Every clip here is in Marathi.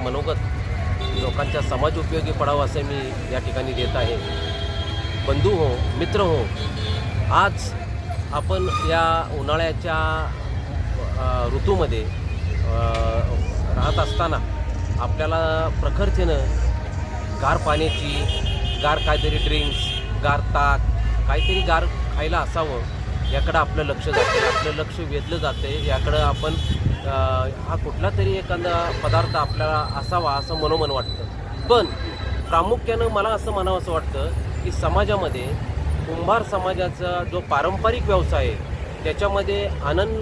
मनोगत लोकांच्या समाज उपयोगी पडावं असं मी या ठिकाणी देत आहे. बंधू हो मित्र हो आज आपण या उन्हाळ्याच्या ऋतूमध्ये राहत असताना आपल्याला प्रखरतेनं गार पाण्याची गार काहीतरी ड्रिंक्स गार ताक काहीतरी गार खायला असावं याकडं आपलं लक्ष जातं आपलं लक्ष वेधलं जाते याकडं आपण हा कुठला तरी एखादा पदार्थ आपल्याला असावा असं मनोमन वाटतं. पण प्रामुख्यानं मला असं म्हणावं असं वाटतं की समाजामध्ये कुंभार समाजाचा जो पारंपरिक व्यवसाय आहे त्याच्यामध्ये अनन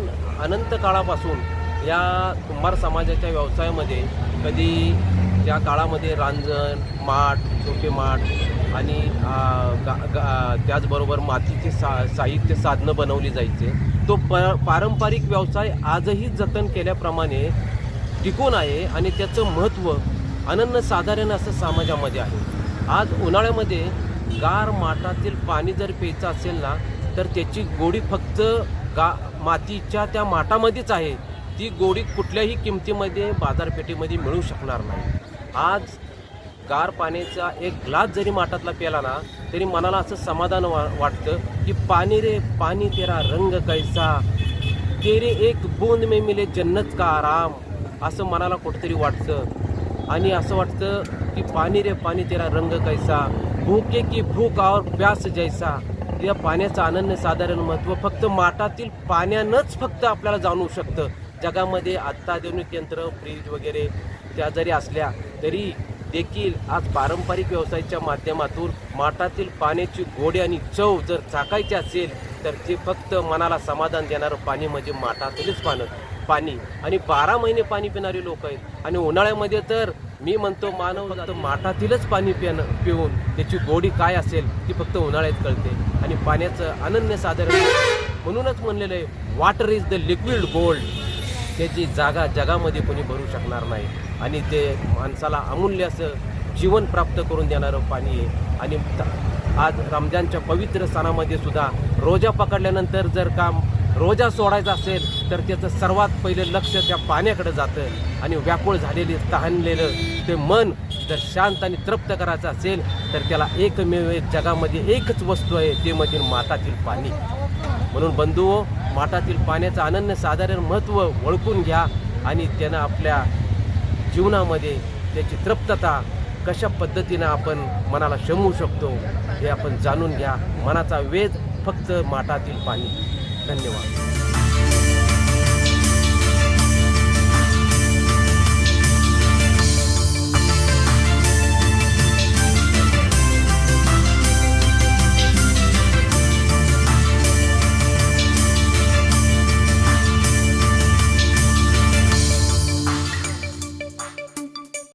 अनंत काळापासून या कुंभार समाजाच्या व्यवसायामध्ये कधी त्या काळामध्ये रांजण माठ छोटे माठ आणि गा, गा, त्याचबरोबर मातीचे सा साहित्य साधनं बनवली जायचे. तो प पारंपरिक व्यवसाय आजही जतन केल्याप्रमाणे टिकून आहे आणि त्याचं महत्त्व अनन्यसाधारण असं समाजामध्ये आहे. आज उन्हाळ्यामध्ये गार माठातील पाणी जर प्यायचं असेल ना तर त्याची गोडी फक्त गा मातीच्या त्या माठामध्येच आहे. ती गोडी कुठल्याही किमतीमध्ये बाजारपेठेमध्ये मिळू शकणार नाही. आज गार पाण्याचा एक ग्लास जरी माठातला प्याला ना तरी मनाला असं समाधान वा वाटतं की पाणी रे पाणी तेरा रंग कैसा तेरे एक बूंद में मिले जन्नत का आराम असं मनाला कुठंतरी वाटतं. आणि असं वाटतं की पाणी रे पाणी तेरा रंग कैसा भूके की भूक और प्यास जैसा. या पाण्याचं अनन्य साधारण महत्त्व फक्त माठातील पाण्यानंच फक्त आपल्याला जाणवू शकतं. जगामध्ये अत्याधुनिक यंत्र फ्रीज वगैरे त्या जरी असल्या तरी देखील आज पारंपरिक व्यवसायाच्या माध्यमातून माठातील पाण्याची गोडी आणि चव जर चाकायची असेल तर ते फक्त मनाला समाधान देणारं पाणी म्हणजे माठातीलच पानं पाणी. आणि बारा महिने पाणी पिणारे लोक आहेत. आणि उन्हाळ्यामध्ये तर मी म्हणतो मानव फक्त माठातीलच पाणी पिणं पिऊन त्याची गोडी काय असेल ती फक्त उन्हाळ्यात कळते. आणि पाण्याचं अनन्य साधारण म्हणूनच म्हणलेलं आहे water is the liquid gold त्याची जागा जगामध्ये कोणी भरू शकणार नाही आणि ते माणसाला अमूल्य असं जीवन प्राप्त करून देणारं पाणी आहे. आणि आज रमजानच्या पवित्र सणामध्ये सुद्धा रोजा पकडल्यानंतर जर काम रोजा सोडायचा असेल तर त्याचं सर्वात पहिलं लक्ष त्या पाण्याकडे जातं आणि व्याकुळ झालेले तहानलेलं ते मन जर शांत आणि तृप्त करायचं असेल तर त्याला एकमेव एक जगामध्ये एकच वस्तू आहे ते म्हणजे मातातील पाणी. म्हणून बंधू माठातील पाण्याचं अनन्य साधारण महत्त्व ओळखून घ्या आणि त्यांना आपल्या जीवनामध्ये त्याची तृप्तता कशा पद्धतीनं आपण मनाला शमवू शकतो हे आपण जाणून घ्या. मनाचा वेध फक्त माठातील पाणी. धन्यवाद.